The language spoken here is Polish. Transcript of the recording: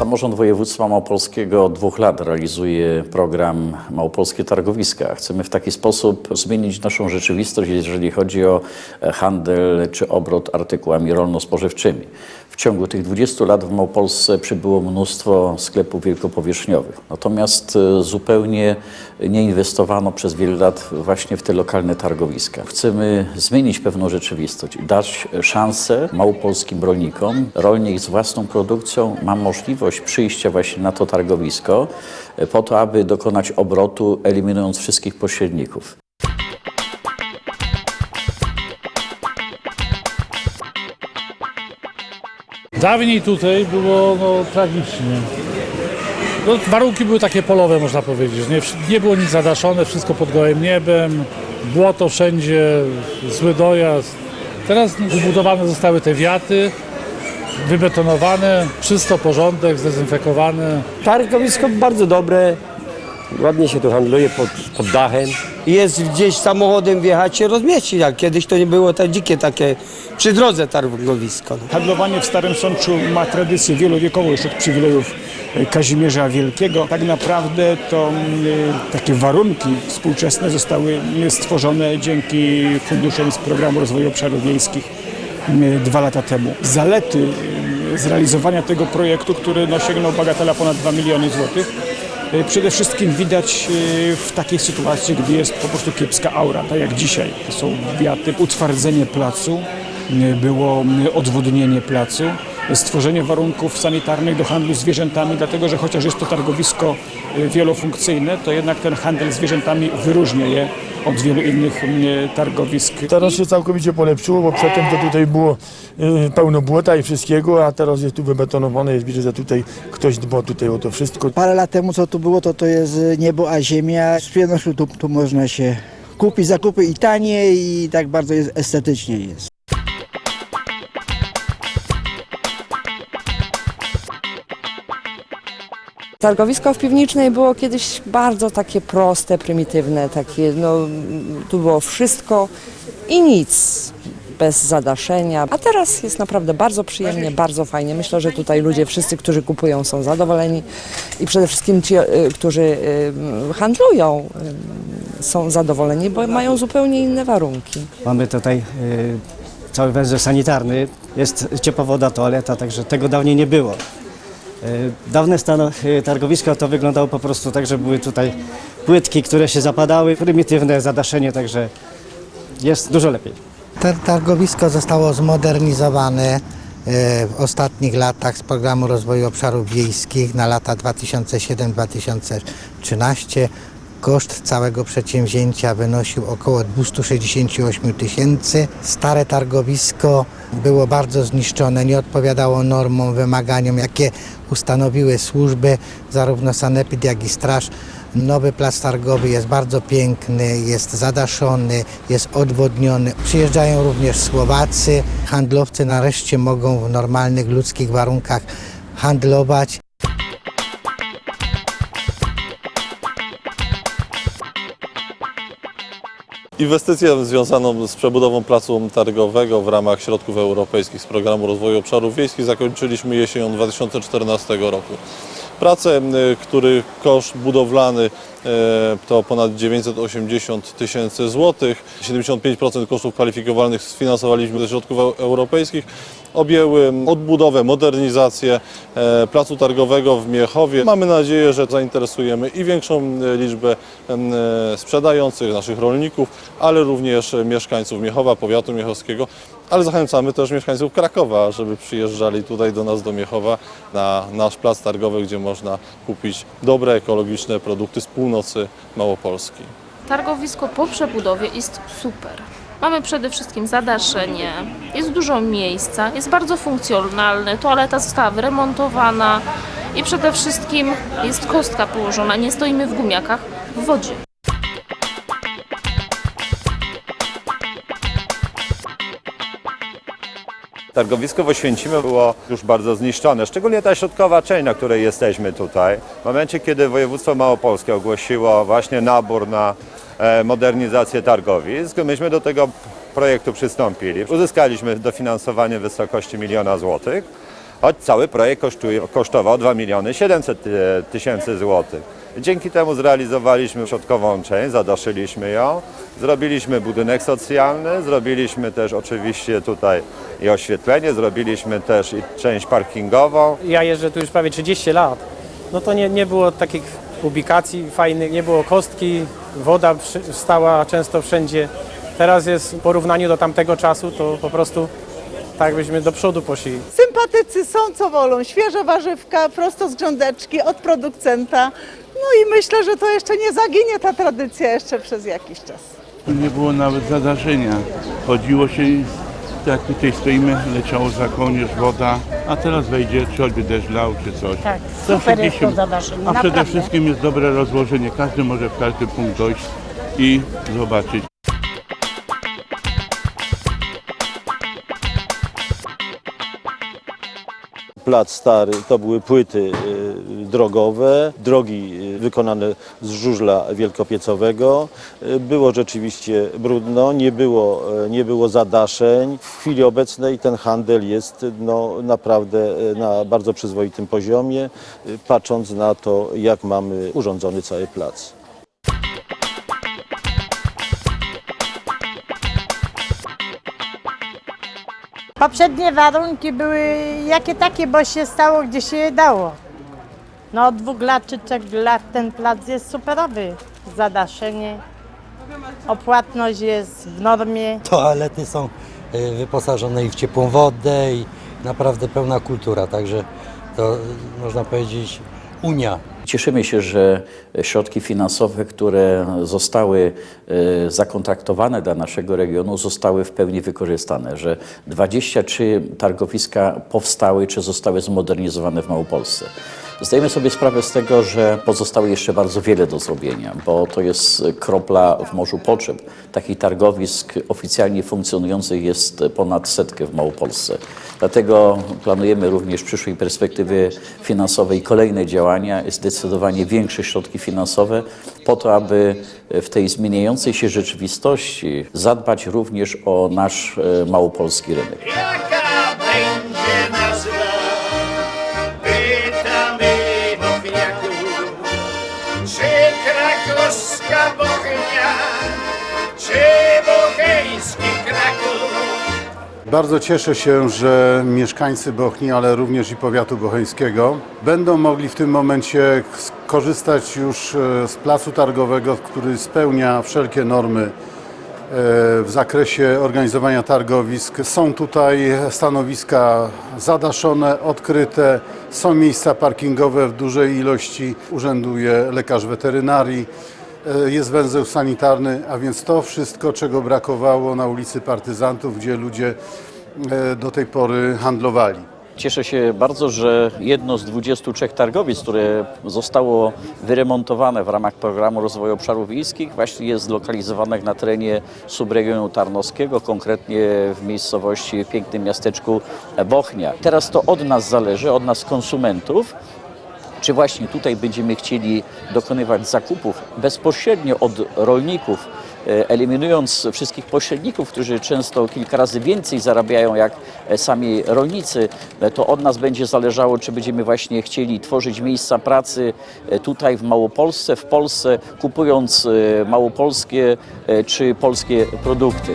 Samorząd Województwa Małopolskiego od dwóch lat realizuje program Małopolskie Targowiska. Chcemy w taki sposób zmienić naszą rzeczywistość, jeżeli chodzi o e, handel czy obrót artykułami rolno-spożywczymi. W ciągu tych 20 lat w Małopolsce przybyło mnóstwo sklepów wielkopowierzchniowych. Natomiast e, zupełnie nie inwestowano przez wiele lat właśnie w te lokalne targowiska. Chcemy zmienić pewną rzeczywistość i dać szansę małopolskim rolnikom. Rolnik z własną produkcją ma możliwość przyjścia właśnie na to targowisko e, po to, aby dokonać obrotu, eliminując wszystkich pośredników. Dawniej tutaj było no, tragicznie. No, warunki były takie polowe, można powiedzieć. Nie, nie było nic zadaszone, wszystko pod gołym niebem, błoto wszędzie, zły dojazd. Teraz wybudowane zostały te wiaty, wybetonowane, czysto porządek, zdezynfekowane. Targowisko bardzo dobre, ładnie się tu handluje pod, pod dachem. Jest gdzieś samochodem wjechać się rozmieścić, jak kiedyś to nie było tak dzikie takie przy drodze targowisko. Handlowanie w Starym Sączu ma tradycję wielowiekową już od przywilejów e, Kazimierza Wielkiego. Tak naprawdę to mm, e, takie warunki współczesne zostały mm, stworzone dzięki funduszom z Programu Rozwoju Obszarów Wiejskich dwa lata temu. Zalety mm, zrealizowania tego projektu, który no, sięgnął bagatela ponad 2 miliony złotych, e, Przede wszystkim widać e, w takiej sytuacji, gdy jest po prostu kiepska aura, tak jak dzisiaj. Są wiaty, utwardzenie placu, e, było e, odwodnienie placu, stworzenie warunków sanitarnych do handlu zwierzętami, dlatego że chociaż jest to targowisko e, wielofunkcyjne, to jednak ten handel zwierzętami wyróżnia je od wielu innych m, targowisk. Teraz się całkowicie polepszyło, bo przedtem to tutaj było y, pełno błota i wszystkiego, a teraz jest tu wybetonowane, jest widać, że tutaj ktoś dba tutaj o to wszystko. Parę lat temu co tu było, to to jest niebo a ziemia. Z przyjemnością tu, tu można się kupić zakupy i tanie i tak bardzo jest, estetycznie jest. Targowisko w Piwnicznej było kiedyś bardzo takie proste, prymitywne, takie, no, tu było wszystko i nic, bez zadaszenia. A teraz jest naprawdę bardzo przyjemnie, bardzo fajnie. Myślę, że tutaj ludzie, wszyscy, którzy kupują są zadowoleni i przede wszystkim ci, y, którzy y, handlują y, są zadowoleni, bo mają zupełnie inne warunki. Mamy tutaj cały węzeł sanitarny, jest ciepła woda, toaleta, także tego dawniej nie było. Y, Dawne stano, y, targowisko to wyglądało po prostu tak, że były tutaj płytki, które się zapadały, prymitywne zadaszenie, także jest dużo lepiej. Tar- Targowisko zostało zmodernizowane e, w ostatnich latach z programu rozwoju obszarów wiejskich na lata 2007-2013. Koszt całego przedsięwzięcia wynosił około 268 tysięcy. Stare targowisko było bardzo zniszczone, nie odpowiadało normom, wymaganiom, jakie ustanowiły służby, zarówno sanepid, jak i straż. Nowy plac targowy jest bardzo piękny, jest zadaszony, jest odwodniony. Przyjeżdżają również Słowacy. Handlowcy nareszcie mogą w normalnych ludzkich warunkach handlować. Inwestycję związaną z przebudową placu targowego w ramach środków europejskich z Programu Rozwoju Obszarów Wiejskich zakończyliśmy jesienią 2014 roku. Prace, m, których koszt budowlany to ponad 980 tysięcy złotych. 75% kosztów kwalifikowalnych sfinansowaliśmy ze środków eu- europejskich. Objęły odbudowę, modernizację e, placu targowego w Miechowie. Mamy nadzieję, że zainteresujemy i większą e, liczbę e, sprzedających, naszych rolników, ale również e, mieszkańców Miechowa, powiatu miechowskiego, ale zachęcamy też mieszkańców Krakowa, żeby przyjeżdżali tutaj do nas do Miechowa na nasz plac targowy, gdzie można kupić dobre, ekologiczne produkty z Małopolski. Targowisko po przebudowie jest super. Mamy przede wszystkim zadaszenie, jest dużo miejsca, jest bardzo funkcjonalne, toaleta została wyremontowana i przede wszystkim jest kostka położona, nie stoimy w gumiakach w wodzie. Targowisko w Oświęcimiu było już bardzo zniszczone, szczególnie ta środkowa część, na której jesteśmy tutaj. W momencie, kiedy województwo małopolskie ogłosiło właśnie nabór na e, modernizację targowisk, myśmy do tego projektu przystąpili. Uzyskaliśmy dofinansowanie w wysokości miliona złotych. Choć cały projekt kosztuje, kosztował 2 miliony 700 e, tysięcy złotych. Dzięki temu zrealizowaliśmy środkową część, zadaszyliśmy ją, zrobiliśmy budynek socjalny, zrobiliśmy też oczywiście tutaj i oświetlenie, zrobiliśmy też i część parkingową. Ja jeżdżę tu już prawie 30 lat. No to nie, nie było takich ubikacji fajnych, nie było kostki, woda stała często wszędzie. Teraz jest w porównaniu do tamtego czasu, to po prostu tak byśmy do przodu poszli. Sympatycy są co wolą, świeże warzywka, prosto z grządeczki, od producenta. No i myślę, że to jeszcze nie zaginie ta tradycja jeszcze przez jakiś czas. Nie było nawet zadaszenia. Chodziło się, tak jak tutaj stoimy, leciało za kołnierz woda, a teraz wejdzie, czy choćby deszcz lał, czy coś. Tak, Zawsze super jest się- to zadaszenie, A przede naprawdę. wszystkim jest dobre rozłożenie. Każdy może w każdy punkt dojść i zobaczyć. Plac Stary to były płyty y, drogowe, drogi y, wykonane z żużla wielkopiecowego. Y, Było rzeczywiście brudno, nie było, nie było zadaszeń. W chwili obecnej ten handel jest no, naprawdę na bardzo przyzwoitym poziomie, patrząc na to, jak mamy urządzony cały plac. Poprzednie warunki były jakie takie, bo się stało gdzie się dało. No od dwóch lat czy trzech lat ten plac jest superowy. Zadaszenie, opłatność jest w normie. Toalety są y, wyposażone i w ciepłą wodę i naprawdę pełna kultura, także to y, można powiedzieć Unia. Cieszymy się, że środki finansowe, które zostały e, zakontraktowane dla naszego regionu, zostały w pełni wykorzystane, że 23 targowiska powstały czy zostały zmodernizowane w Małopolsce. Zdajemy sobie sprawę z tego, że pozostało jeszcze bardzo wiele do zrobienia, bo to jest kropla w morzu potrzeb. Takich targowisk oficjalnie funkcjonujących jest ponad setkę w Małopolsce. Dlatego planujemy również w przyszłej perspektywie finansowej kolejne działania, zdecydowanie większe środki finansowe po to, aby w tej zmieniającej się rzeczywistości zadbać również o nasz e, małopolski rynek. Jaka będzie nazwa? Krakowska Bochnia, czy bocheński Kraków? Bardzo cieszę się, że mieszkańcy Bochni, ale również i powiatu bocheńskiego będą mogli w tym momencie skorzystać już e, z placu targowego, który spełnia wszelkie normy e, w zakresie organizowania targowisk. Są tutaj stanowiska zadaszone, odkryte, są miejsca parkingowe w dużej ilości, urzęduje lekarz weterynarii. E, Jest węzeł sanitarny, a więc to wszystko, czego brakowało na ulicy Partyzantów, gdzie ludzie e, do tej pory handlowali. Cieszę się bardzo, że jedno z 23 targowisk, które zostało wyremontowane w ramach programu rozwoju obszarów wiejskich, właśnie jest zlokalizowanych na terenie subregionu tarnowskiego, konkretnie w miejscowości, w pięknym miasteczku Bochnia. Teraz to od nas zależy, od nas konsumentów, czy właśnie tutaj będziemy chcieli dokonywać zakupów bezpośrednio od rolników, e, eliminując wszystkich pośredników, którzy często kilka razy więcej zarabiają jak e, sami rolnicy, e, to od nas będzie zależało, czy będziemy właśnie chcieli tworzyć miejsca pracy tutaj w Małopolsce, w Polsce, kupując małopolskie czy polskie produkty.